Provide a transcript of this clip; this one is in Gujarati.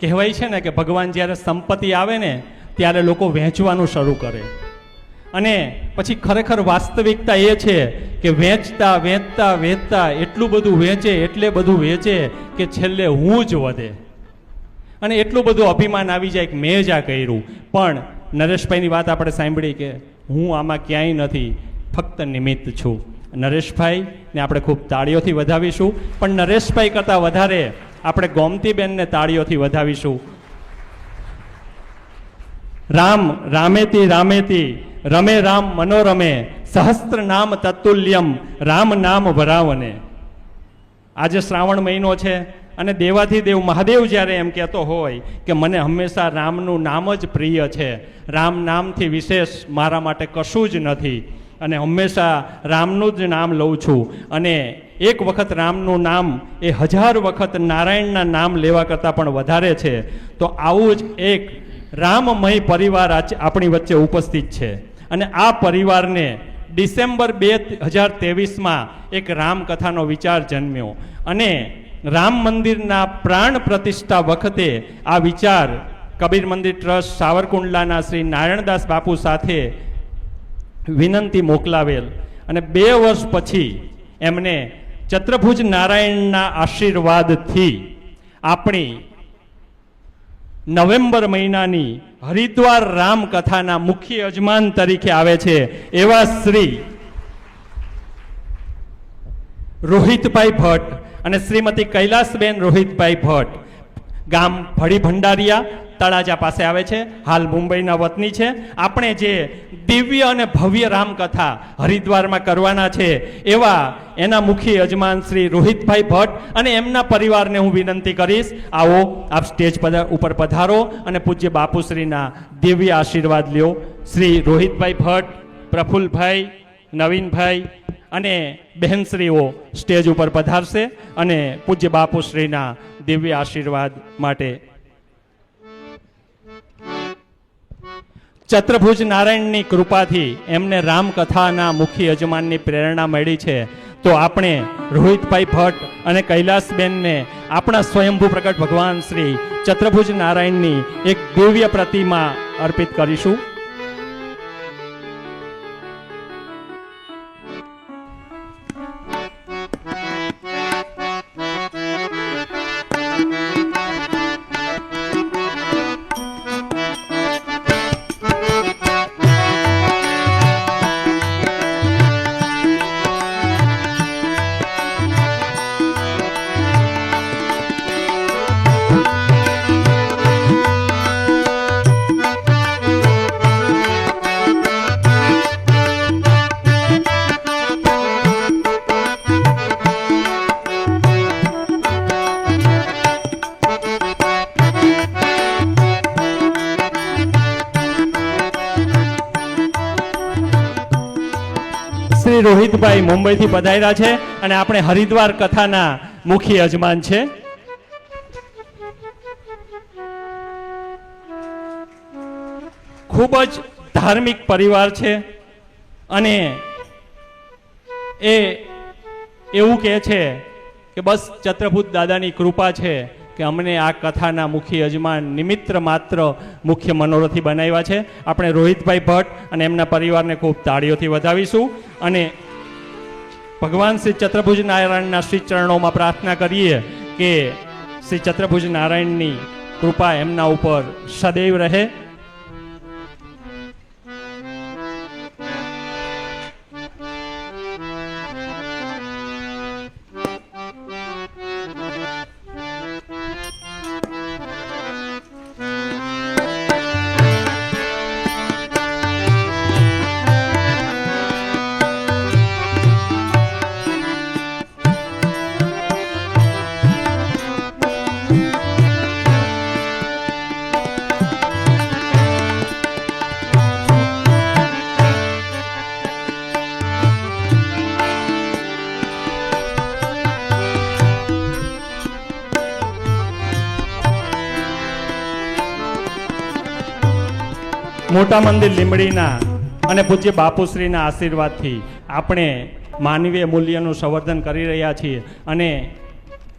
કહેવાય છે ને કે ભગવાન જ્યારે સંપત્તિ આવે ને, ત્યારે લોકો વહેંચવાનું શરૂ કરે. અને પછી ખરેખર વાસ્તવિકતા એ છે કે વેચતા વેચતા વેચતા એટલું બધું વેચે, એટલે બધું વેચે કે છેલ્લે હું જ વધે. અને એટલું બધું અભિમાન આવી જાય કે મેં જ આ કર્યું. પણ નરેશભાઈની વાત આપણે સાંભળી કે હું આમાં ક્યાંય નથી, ફક્ત નિમિત્ત છું. નરેશભાઈને આપણે ખૂબ તાળીઓથી વધાવીશું. પણ નરેશભાઈ કરતાં વધારે આપણે ગોમતીબેનને તાળીઓથી વધાવીશું. રામ રામેતી રામેતી, રમે રામ મનોરમે સહસ્ત્ર નામ તત્તુલ્યમ, રામ નામ ભરાવને. આજે શ્રાવણ મહિનો છે અને દેવાધિદેવ મહાદેવ જ્યારે એમ કહેતો હોય કે મને હંમેશા રામનું નામ જ પ્રિય છે, રામ નામથી વિશેષ મારા માટે કશું જ નથી. અને હંમેશા રામનું જ નામ લઉં છું. અને એક વખત રામનું નામ, એ હજાર વખત નારાયણના નામ લેવા કરતાં પણ વધારે છે. તો આવું જ એક રામમય પરિવાર આપણી વચ્ચે ઉપસ્થિત છે. અને આ પરિવારને ડિસેમ્બર બે હજાર ત્રેવીસમાં એક રામકથાનો વિચાર જન્મ્યો. અને રામ મંદિરના પ્રાણ પ્રતિષ્ઠા વખતે આ વિચાર કબીર મંદિર ટ્રસ્ટ સાવરકુંડલાના શ્રી નારાયણદાસ બાપુ સાથે વિનંતી મોકલાવેલ. અને બે વર્ષ પછી એમને ચત્રભુજ નારાયણના આશીર્વાદથી આપણી નવેમ્બર મહિનાની હરિદ્વાર રામકથાના મુખ્ય યજમાન તરીકે આવે છે એવા શ્રી રોહિતભાઈ ભટ્ટ અને શ્રીમતી કૈલાસબેન રોહિતભાઈ ભટ્ટ. ગામ ભળી ભંડારિયા તળાજા પાસે આવે છે. હાલ મુંબઈના વતની છે. આપણે જે દિવ્ય અને ભવ્ય રામકથા હરિદ્વારમાં કરવાના છે, એવા એના મુખી યજમાન શ્રી રોહિતભાઈ ભટ્ટ અને એમના પરિવારને હું વિનંતી કરીશ, આવો આપ સ્ટેજ ઉપર પધારો અને પૂજ્ય બાપુશ્રીના દિવ્ય આશીર્વાદ લ્યો. શ્રી રોહિતભાઈ ભટ્ટ, પ્રફુલ્લભાઈ, નવીનભાઈ અને બહેનશ્રીઓ સ્ટેજ ઉપર પધારશે અને પૂજ્ય બાપુશ્રીના દિવ્ય આશીર્વાદ માટે. ચત્રભુજ નારાયણની કૃપાથી એમને રામકથાના મુખ્ય યજમાનની પ્રેરણા મળી છે. તો આપણે રોહિતભાઈ ભટ્ટ અને કૈલાસબેનને આપણા સ્વયંભૂ પ્રકટ ભગવાન શ્રી ચત્રભુજ નારાયણની એક દિવ્ય પ્રતિમા અર્પિત કરીશું. રોહિતભાઈ મુંબઈથી પધાર્યા છે અને આપણે હરિદ્વાર કથાના મુખ્ય યજમાન છે. ખૂબ જ ધાર્મિક પરિવાર છે અને એ એવું કહે છે કે બસ ચત્રભૂત દાદાની કૃપા છે. કે અમને આ કથાના મુખ્ય યજમાન નિમિત્ર માત્ર મુખ્ય મનોરથી બનાવ્યા છે. આપણે રોહિતભાઈ ભટ્ટ અને એમના પરિવારને ખૂબ તાળીઓથી વધાવીશું અને ભગવાન શ્રી ચત્રભુજ નારાયણના શ્રી ચરણોમાં પ્રાર્થના કરીએ કે શ્રી ચત્રભુજ નારાયણની કૃપા એમના ઉપર સદૈવ રહે. મોટા મંદિર લીમડીના અને પૂજ્ય બાપુશ્રીના આશીર્વાદથી આપણે માનવીય મૂલ્યનું સંવર્ધન કરી રહ્યા છીએ અને